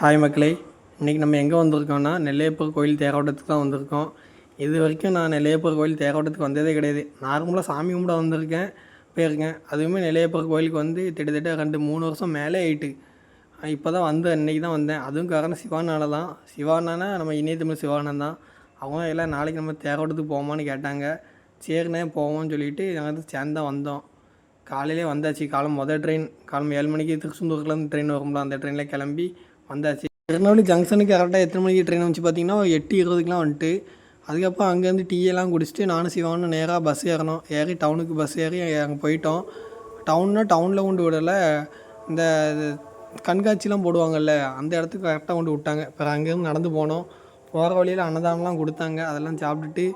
Hi மக்களே இன்றைக்கி நம்ம எங்கே வந்திருக்கோம்னா நெல்லையப்பர் கோயில் தேரோட்டத்துக்கு தான் வந்திருக்கோம். இது வரைக்கும் நான் நெல்லையப்பர் கோயில் தேரோட்டத்துக்கு வந்ததே கிடையாது. நார்மலாக சாமி கும்பிட வந்திருக்கேன் போயிருக்கேன். அதுவுமே நெல்லையப்பர் கோயிலுக்கு வந்து கிட்டத்தட்ட ரெண்டு மூணு வருஷம் மேலே ஆயிட்டு. இப்போ தான் வந்தேன் இன்றைக்கி தான் வந்தேன். அதுவும் காரணம் சிவானால தான். சிவானானா நம்ம இணையத்தமிழ் சிவானன் தான். அவங்க எல்லாம் நாளைக்கு நம்ம தேரோட்டத்துக்கு போவோமான்னு கேட்டாங்க. சரிண்ணே போவோம்னு சொல்லிட்டு நாங்கள் வந்து சேர்ந்து தான் வந்தோம். காலையிலே வந்தாச்சு. காலம் மொதல் ட்ரெயின் காலம் ஏழு மணிக்கு திருச்செந்தூர்லேருந்து ட்ரெயின் வரும்ல அந்த ட்ரெயினில் கிளம்பி வந்தாச்சு. திருநெல்வேலி ஜங்ஷனுக்கு கரெக்டாக எத்தனை மணிக்கு ட்ரெயின் வந்துச்சு பார்த்தீங்கன்னா எட்டு இருபதுக்குலாம் வந்துட்டு. அதுக்கப்புறம் அங்கேருந்து டீயெல்லாம் குடிச்சிட்டு நானும் சிவானும் நேராக பஸ் ஏறினோம் ஏறி டவுனுக்கு பஸ் ஏறி அங்கே போயிட்டோம். டவுன்னா டவுனில் கொண்டு விடலை. இந்த இது கண்காட்சிலாம் போடுவாங்கல்ல அந்த இடத்துக்கு கரெக்டாக கொண்டு விட்டாங்க. இப்போ அங்கேருந்து நடந்து போனோம். போகிற வழியில் அன்னதானம்லாம் கொடுத்தாங்க. அதெல்லாம் சாப்பிட்டுட்டு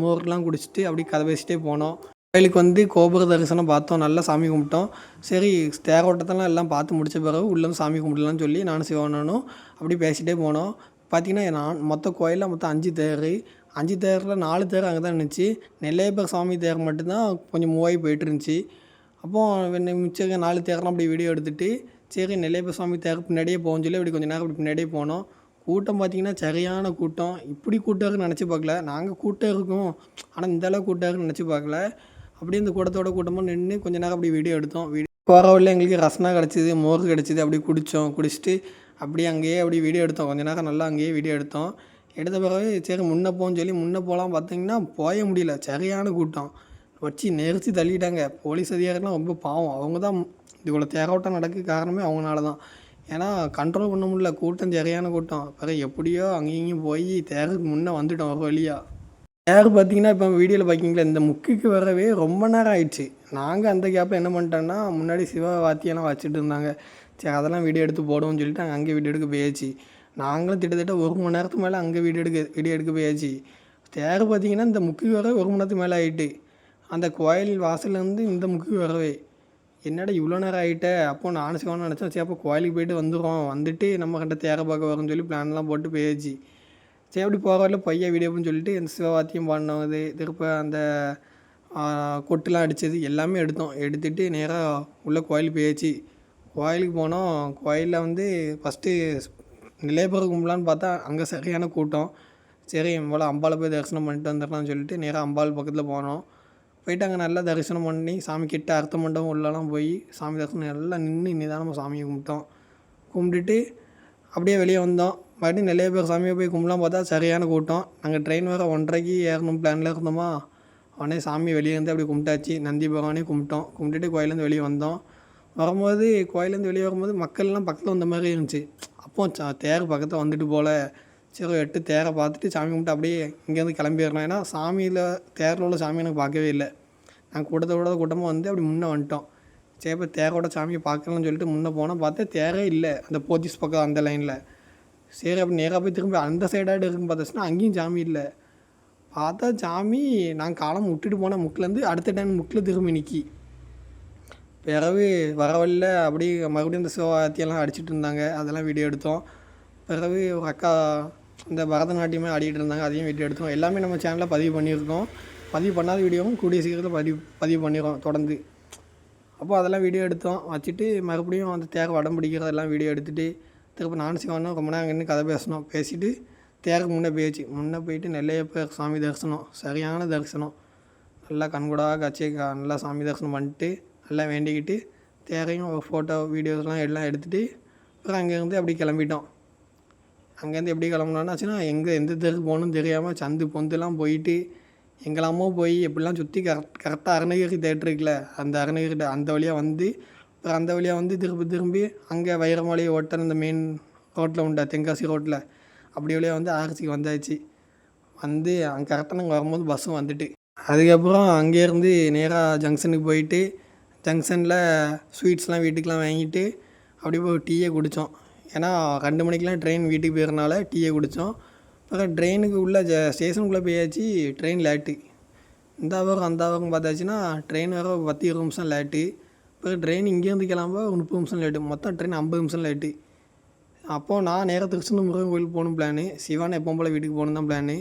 மோர்லாம் குடிச்சிட்டு அப்படியே கதை பேசிட்டே போனோம். கோயிலுக்கு வந்து கோபுர தரிசனம் பார்த்தோம். நல்லா சாமி கும்பிட்டோம். சரி தேரோட்டத்தெல்லாம் எல்லாம் பார்த்து முடிச்ச பிறகு உள்ளே சாமி கும்பிடலாம்னு சொல்லி நானும் சிவனனும் அப்படி பேசிகிட்டே போனோம். பார்த்தீங்கன்னா நான் மொத்த கோயிலில் மொத்தம் அஞ்சு தேர். அஞ்சு தேரில் நாலு தேர் அங்கே தான் இருந்துச்சு. நெல்லையப்பர் சாமி தேர் மட்டும்தான் கொஞ்சம் மூவாகி போயிட்டு இருந்துச்சு. அப்போது மிச்சம் நாலு தேர்லாம் அப்படி வீடியோ எடுத்துகிட்டு சரி நெல்லையப்பர் சாமி தேர் பின்னாடியே போகணும்னு சொல்லி அப்படி கொஞ்சம் நேரம் அப்படி பின்னாடியே போனோம். கூட்டம் பார்த்தீங்கன்னா சரியான கூட்டம். இப்படி கூட்டம் இருக்குன்னு நினச்சி பார்க்கல. நாங்கள் கூட்டம் இருக்கும். ஆனால் இந்த அளவு கூட்டம் நினச்சி பார்க்கல. அப்படியே இந்த கூட்டத்தோட கூட்டமாக நின்று கொஞ்ச நேரம் அப்படி வீடியோ எடுத்தோம். வீடியோ போகிற வழியில் எங்களுக்கு ரசனா கிடச்சிது மோர் கிடச்சிது அப்படி குடித்தோம் குடிச்சிட்டு அப்படியே அங்கேயே அப்படி வீடியோ எடுத்தோம். கொஞ்ச நேரம் நல்லா அங்கேயே வீடியோ எடுத்தோம். எடுத்த பிறகு சரி முன்னே போன்னு சொல்லி முன்னே போகலாம் பார்த்தீங்கன்னா போய முடியல. சரியான கூட்டம். வச்சு நெரிச்சு தள்ளிட்டாங்க. போலீஸ் அதிகாரிலாம் ரொம்ப பாவம். அவங்க தான் இவ்வளோ தேரோட்டம் நடக்க காரணமே அவங்களால தான். ஏன்னா கண்ட்ரோல் பண்ண முடியல. கூட்டம் சரியான கூட்டம். பிறகு எப்படியோ அங்கேயும் இங்கேயும் போய் தேருக்கு முன்னே வந்துட்டோம் ஒரு வழியாக தேர் பார்த்தீங்கன்னா இப்போ வீடியோவில் பார்க்கிங்களா இந்த முக்குக்கு வரவே ரொம்ப நேரம் ஆயிடுச்சு. நாங்கள் அந்த கேப்பில் என்ன பண்ணிட்டோன்னா முன்னாடி சிவ வாத்தியெல்லாம் வச்சுட்டு இருந்தாங்க. சரி அதெல்லாம் வீடியோ எடுத்து போடுவோம்னு சொல்லிட்டு நாங்கள் அங்கே வீடியோ எடுக்க போயாச்சு. நாங்களும் கிட்டத்தட்ட ஒரு மணி நேரத்துக்கு மேலே அங்கே வீடியோ எடுக்க வீடியோ எடுக்க போயாச்சு. தேர் பார்த்தீங்கன்னா இந்த முக்கு வர ஒரு மணி நேரத்துக்கு மேலே ஆயிட்டு. அந்த கோயில் வாசல்லேருந்து இந்த முக்கு வரவே. என்னடா இவ்வளோ நேரம் ஆகிட்ட அப்போ நான் சிவன் நினச்சேன் சரி அப்போ கோயிலுக்கு போயிட்டு வந்துடுறோம். வந்துட்டு நம்ம கண்ட தேரை பார்க்க வரோம்னு சொல்லி பிளான்லாம் போட்டு போயாச்சு. சரி அப்படி போகிற வரல வீடியோ வீடியோன்னு சொல்லிட்டு இந்த சிவவாத்தியம் பாடினது திருப்ப அந்த கொட்டுலாம் அடித்தது எல்லாமே எடுத்தோம். எடுத்துகிட்டு நேராக உள்ளே கோயிலுக்கு போயாச்சு. கோயிலுக்கு போனோம். கோயிலில் வந்து ஃபஸ்ட்டு நிலையப்பெற கும்பலான்னு பார்த்தா அங்கே சரியான கூட்டம். சரி போல் அம்பாளை போய் தரிசனம் பண்ணிட்டு வந்துடலாம்னு சொல்லிட்டு நேராக அம்பாள் பக்கத்தில் போனோம். போயிட்டு அங்கே நல்லா தரிசனம் பண்ணி சாமி கிட்ட அர்த்த மண்டபம் உள்ளலாம் போய் சாமி தரிசனம் எல்லாம் நின்று நிதானமாக சாமியை கும்பிட்டோம். கும்பிட்டுட்டு அப்படியே வெளியே வந்தோம். மறுபடியும் நிறைய பேர் சாமியை போய் கும்பலாம் பார்த்தா சரியான கூட்டம். நாங்கள் ட்ரெயின் வேறு ஒன்றரைக்கு ஏறணும் பிளானில் இருந்தோமா? உடனே சாமி வெளியே இருந்து அப்படி கும்பிட்டாச்சு. நந்தி பகவானே கும்பிட்டோம். கும்பிட்டுட்டு கோயிலேருந்து வெளியே வந்தோம். வரும்போது கோயிலேருந்து வெளியே வரும்போது மக்கள்லாம் பக்கத்தில் வந்த மாதிரி இருந்துச்சு. அப்போ தேர் பக்கத்தில் வந்துட்டு போல். சரி எட்டு தேரை பார்த்துட்டு சாமி கும்பிட்டு அப்படியே இங்கேருந்து கிளம்பிடலாம் ஏன்னா சாமியில் தேரில் உள்ள சாமி எனக்கு பார்க்கவே இல்லை. நான் கூட்டத்தோட கூட்டமாக வந்து அப்படி முன்னே வந்துட்டோம். சரி இப்போ தேரோட சாமியை பார்க்கலாம்னு சொல்லிட்டு முன்னே போனால் பார்த்தா தேரே இல்லை. அந்த போத்தீஸ் பக்கம் அந்த லைனில் சரி அப்படி நேராக போய் திரும்பி அந்த சைடாக இருக்குன்னு பார்த்தாச்சுன்னா அங்கேயும் ஜாமி இல்லை. பார்த்தா சாமி நான் காலம் விட்டுட்டு போன முக்கிலேருந்து அடுத்த டைம் முக்கில் திரும்பி நிற்கி பிறகு வர அப்படியே மறுபடியும் இந்த சிவவாத்தியெல்லாம் அடிச்சிட்டு இருந்தாங்க. அதெல்லாம் வீடியோ எடுத்தோம். பிறகு ஒரு அக்கா இந்த பரதநாட்டியமே ஆடிட்டு இருந்தாங்க. அதையும் வீடியோ எடுத்தோம். எல்லாமே நம்ம சேனலில் பதிவு பண்ணியிருக்கோம். பதிவு பண்ணாத வீடியோவும் கூடிய சீக்கிரத்தில் பதிவு பதிவு பண்ணிடுறோம் தொடர்ந்து. அப்போ அதெல்லாம் வீடியோ எடுத்தோம். வச்சுட்டு மறுபடியும் அந்த தேர் வடம் பிடிக்கிறதெல்லாம் வீடியோ எடுத்துகிட்டு திருப்பி நானும் சிவானும் ரொம்ப நேரம் நின்று கதை பேசணும். பேசிட்டு தேருக்கு முன்னே போயிடுச்சு முன்னே போயிட்டு நெல்லையப்பர் சாமி தரிசனம். சரியான தரிசனம். நல்லா கண்கூடாக காட்சி நல்லா சாமி தரிசனம் பண்ணிட்டு நல்லா வேண்டிக்கிட்டு தேரையும் ஒரு ஃபோட்டோ வீடியோஸ்லாம் எல்லாம் எடுத்துகிட்டு அப்புறம் அங்கேருந்து அப்படி கிளம்பிட்டோம். அங்கேருந்து எப்படி கிளம்புனோன்னாச்சுன்னா எங்கே எந்த தெருக்கு போகணும்னு தெரியாமல் சந்து பொந்துலாம் போயிட்டு எங்கெல்லாமோ போய் எப்படிலாம் சுற்றி கரெக்ட் கரெக்டாக அருணகிரி தேட்டருக்குல அந்த அருணகிரி அந்த வழியாக வந்து அப்புறம் அந்த வழியாக வந்து திருப்பி திரும்பி அங்கே வைரமலை ஹோட்டல் அந்த மெயின் ரோட்டில் உண்டா தென்காசி ரோட்டில் அப்படி வழியாக வந்து ஆர்சிக்கு வந்தாச்சு. வந்து அங்கே கரெக்டாக நாங்கள் வரும்போது பஸ்ஸும் வந்துட்டு. அதுக்கப்புறம் அங்கேருந்து நேராக ஜங்ஷனுக்கு போயிட்டு ஜங்ஷனில் ஸ்வீட்ஸ்லாம் வீட்டுக்கெலாம் வாங்கிட்டு அப்படியே போய் டீயை குடித்தோம் ஏன்னா ரெண்டு மணிக்கெலாம் ட்ரெயின் வீட்டுக்கு போயிருந்தனால டீயை குடித்தோம் அப்புறம் ட்ரெயினுக்கு உள்ளே ஜ ஸ்டேஷனுக்குள்ளே போயாச்சு ட்ரெயின் லேட்டு இந்த அவரம் அந்த அவரம் பார்த்தாச்சுன்னா ட்ரெயின் வர பத்து இருபது நிமிஷம் லேட்டு இப்போ ட்ரெயின் இங்கேருந்து கிளம்ப ஒரு முப்பது நிமிஷம் லேட்டு மொத்தம் ட்ரெயின் ஐம்பது நிமிஷம் லேட்டு அப்போது நான் நேராக திருச்செந்தூர் முருகன் கோயில் போகணும் பிளானு சிவானை எப்போ போல் வீட்டுக்கு போகணும் தான் பிளானு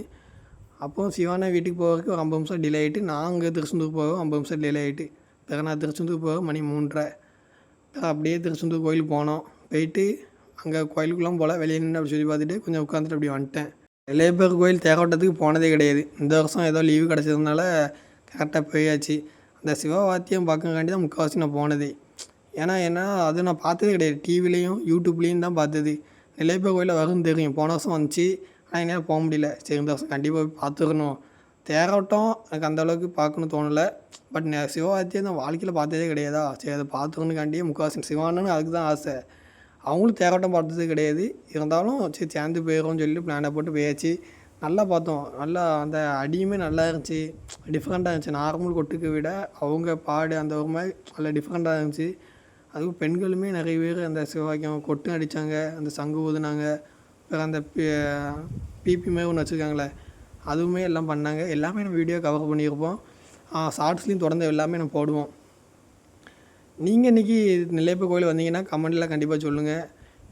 அப்போ சிவானை வீட்டுக்கு போகிறதுக்கு ஒரு ஐம்பது நிமிஷம் டிலே ஆகிட்டு நான் அங்கே திருச்செந்தூர் போக ஐம்பது நிமிஷம் டிலே ஆகிட்டு பிறகு நான் திருச்செந்தூர் போக மணி மூன்றரை. அப்படியே திருச்செந்தூர் கோயிலுக்கு போனோம். போயிட்டு அங்கே கோயிலுக்குலாம் போல் வெளியே நின்று அப்படி சுற்றி பார்த்துட்டு கொஞ்சம் உட்காந்துட்டு அப்படி வந்துட்டேன். நெல்லையப்பர் கோயில் தேரோட்டத்துக்கு போனதே கிடையாது. இந்த வருஷம் ஏதோ லீவு கிடச்சதுனால கரெக்டாக போயாச்சு. அந்த சிவவாத்தியம் பார்க்கங்காண்டி தான் முக்கால்வாசி நான் போனதே. ஏன்னா ஏன்னா அது நான் பார்த்ததே கிடையாது. டிவிலையும் யூடியூப்லேயும் தான் பார்த்தது. நிலைப்ப கோயிலில் வரும்னு தெரியும். போன வருஷம் வந்துச்சு. ஆனால் என்னால் போக முடியல. சரி இந்த வருஷம் கண்டிப்பாக போய் பார்த்துக்கணும் தேரோட்டம் எனக்கு அந்தளவுக்கு பார்க்கணும் தோணலை. பட் நான் சிவவாத்தியம் நான் வாழ்க்கையில் பார்த்ததே கிடையாதா? சரி அதை பார்த்துக்கணுக்காண்டியே முக்கால்வாசி சிவானன்னு அதுக்கு தான் ஆசை. அவங்களும் தேரோட்டம் பார்த்தது கிடையாது. இருந்தாலும் சரி சேர்ந்து போயிடும்னு சொல்லி பிளானை போட்டு போயாச்சு. நல்லா பார்த்தோம். நல்லா அந்த அடியுமே நல்லா இருந்துச்சு. டிஃப்ரெண்ட்டாக இருந்துச்சு. நார்மல் கொட்டுக்கு விட அவங்க பாடு அந்த ஒரு மாதிரி நல்லா டிஃப்ரெண்ட்டாக இருந்துச்சு. அதுவும் பெண்களுமே நிறைய பேர் அந்த சிவாக்கியம் கொட்டும் அடித்தாங்க அந்த சங்கு ஊதுனாங்க. அப்புறம் அந்த பிபி மாதிரி ஒன்று வச்சுருக்காங்களே. அதுவுமே எல்லாம் பண்ணாங்க. எல்லாமே நம்ம வீடியோ கவர் பண்ணியிருப்போம். ஷார்ட்ஸ்லேயும் தொடர்ந்து எல்லாமே நம்ம போடுவோம். நீங்கள் இன்றைக்கி நிலைப்பு கோயில் வந்தீங்கன்னா கமெண்ட்டில் கண்டிப்பாக சொல்லுங்கள்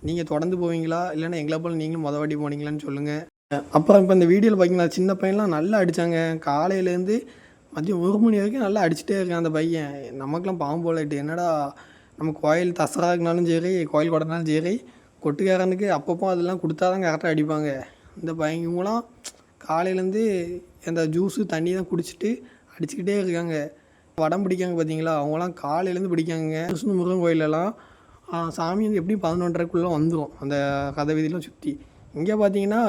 நீங்கள் தொடர்ந்து போவீங்களா? இல்லைன்னா எங்களை போல் நீங்களும் மொதல் வாட்டி போனீங்களான்னு சொல்லுங்கள் அப்புறம் இப்போ இந்த வீடியோவில் பார்த்தீங்களா சின்ன பையன்லாம் நல்லா அடித்தாங்க காலையிலேருந்து மதியம் ஒரு மணி வரைக்கும் நல்லா அடிச்சுட்டே இருக்கான் அந்த பையன். நமக்குலாம் பாம்பு போலட்டு என்னடா நம்ம கோயில் தசராக்குனாலும் சரி கோயில் கொடனாலும் சரி கொட்டுக்காரனுக்கு அப்பப்போ அதெல்லாம் கொடுத்தா தான் கரெக்டாக அடிப்பாங்க. இந்த பையங்களாம் காலையிலேருந்து அந்த ஜூஸு தண்ணி தான் குடிச்சிட்டு அடிச்சுக்கிட்டே இருக்காங்க. வடம் பிடிக்காங்க பார்த்தீங்களா அவங்களாம் காலையிலேருந்து பிடிக்காங்க கிருஷ்ண முருகன் கோயிலெல்லாம் சாமி வந்து எப்படியும் பதினொன்றரைக்குள்ளே வந்துடும் அந்த கதை வீதியெலாம் சுற்றி இங்கே பார்த்தீங்கன்னா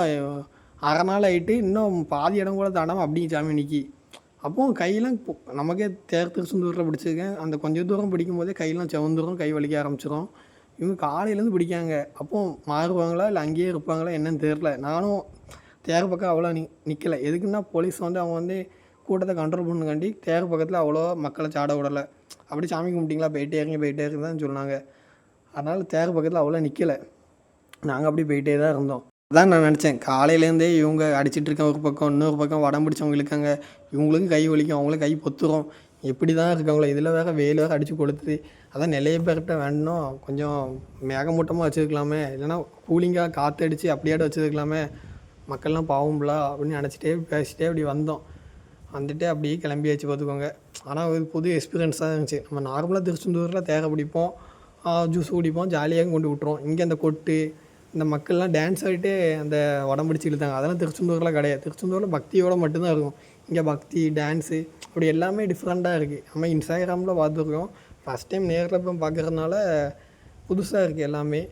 அரை நாள் ஆகிட்டு இன்னும் பாதி இடம் கூட தாண்டாமல் அப்படி சாமி நிற்கி அப்போ கையெல்லாம் நமக்கே தேர் திருச்செந்தூரில் பிடிச்சிருக்கேன். அந்த கொஞ்சம் தூரம் பிடிக்கும் போதே கையெல்லாம் செவந்துரும் கை வலிக்க ஆரம்பிச்சிடும் இவங்க காலையிலேருந்து பிடிக்காங்க. அப்போ மாறுவாங்களா இல்லை அங்கேயே இருப்பாங்களா என்னன்னு தெரில நானும் தேர் பக்கம் அவ்வளோ நி நிற்கலை எதுக்குன்னா போலீஸ் வந்து அவங்க வந்து கூட்டத்தை கண்ட்ரோல் பண்ணுங்காண்டி தேர் பக்கத்தில் அவ்வளோ மக்களை சாட விடலை. அப்படி சாமி கும்பிட்டிங்களா? போயிட்டே இறங்கி போயிட்டே இருங்க சொன்னாங்க. அதனால் தேர் பக்கத்தில் அவ்வளோ நிற்கலை நாங்கள் அப்படி போயிட்டே தான் இருந்தோம். அதான் நான் நினச்சேன். காலையிலேருந்தே இவங்க அடிச்சிட்டு இருக்க ஒரு பக்கம் இன்னொரு பக்கம் வடம் பிடிச்சவங்க இருக்காங்க. இவங்களுக்கும் கை வலிக்கும் அவங்களும் கை பொத்துரும். எப்படி தான் இருக்காங்களோ இதில் வேறு வெயில் வேறு அடித்து கொடுத்து அதான் நிலைய பேர்கிட்ட வேணும் கொஞ்சம் மேகமூட்டமாக வச்சுருக்கலாமே. இல்லைன்னா கூலிங்காக காற்று அடித்து அப்படியாட்டு வச்சுருக்கலாமே. மக்கள்லாம் பாவம்ல அப்படின்னு நினச்சிட்டே பேசிட்டே அப்படி வந்தோம். வந்துட்டு அப்படியே கிளம்பியாச்சு பார்த்துக்கோங்க. ஆனால் ஒரு புது எக்ஸ்பீரியன்ஸாக இருந்துச்சு. நம்ம நார்மலாக திருச்செந்தூரில் தேரை பிடிப்போம் ஜூஸ் குடிப்போம் ஜாலியாக கொண்டு விட்ருவோம் இங்கே அந்த கொட்டு இந்த மக்கள்லாம் டான்ஸ் ஆகிட்டே அந்த உடம்பு பிடிச்சி இழுத்தாங்க அதெல்லாம் திருச்செந்தூரில் கிடையாது. திருச்செந்தூரில் பக்தியோட மட்டும்தான் இருக்கும். இங்கே பக்தி டான்ஸு அப்படி எல்லாமே டிஃப்ரெண்ட்டாக இருக்குது நம்ம இன்ஸ்டாகிராமில் பார்த்துருக்கோம். ஃபஸ்ட் டைம் நேரில் இப்போ பார்க்கறதுனால புதுசாக இருக்குது எல்லாமே.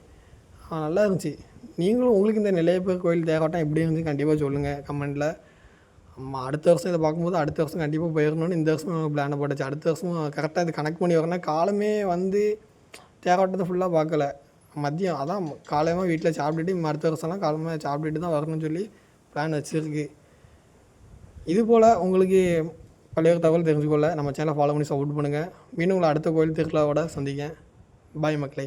நல்லா இருந்துச்சு. நீங்களும் உங்களுக்கு இந்த நிலையப்பர் கோயில் தேகாட்டம் எப்படி இருந்துச்சு கண்டிப்பாக சொல்லுங்கள் கமெண்ட்டில் அம்மா அடுத்த வருஷம் இதை பார்க்கும்போது அடுத்த வருஷம் கண்டிப்பாக போயிடணும்னு இந்த வருஷம் பிளானை போட்டுச்சு. அடுத்த வருஷம் கரெக்டாக இது கனெக்ட் பண்ணி வரணும் காலமே வந்து தேகாட்டத்தை ஃபுல்லாக பார்க்கல. மதியம் அதான் காலையமாக வீட்டில் சாப்பிட்டுட்டு அடுத்த வருஷம்லாம் காலமாக சாப்பிட்டுட்டு தான் வரணும்னு சொல்லி பிளான் வச்சுருக்கு. இது போல் உங்களுக்கு பழைய தகவல் தெரிஞ்சுக்கொள்ள நம்ம சேனலை ஃபாலோ பண்ணி சப்போர்ட் பண்ணுங்கள் மீண்டும் உங்களை அடுத்த கோயில் திருவிழாவோட சந்திக்கேன் பாய் மக்களே.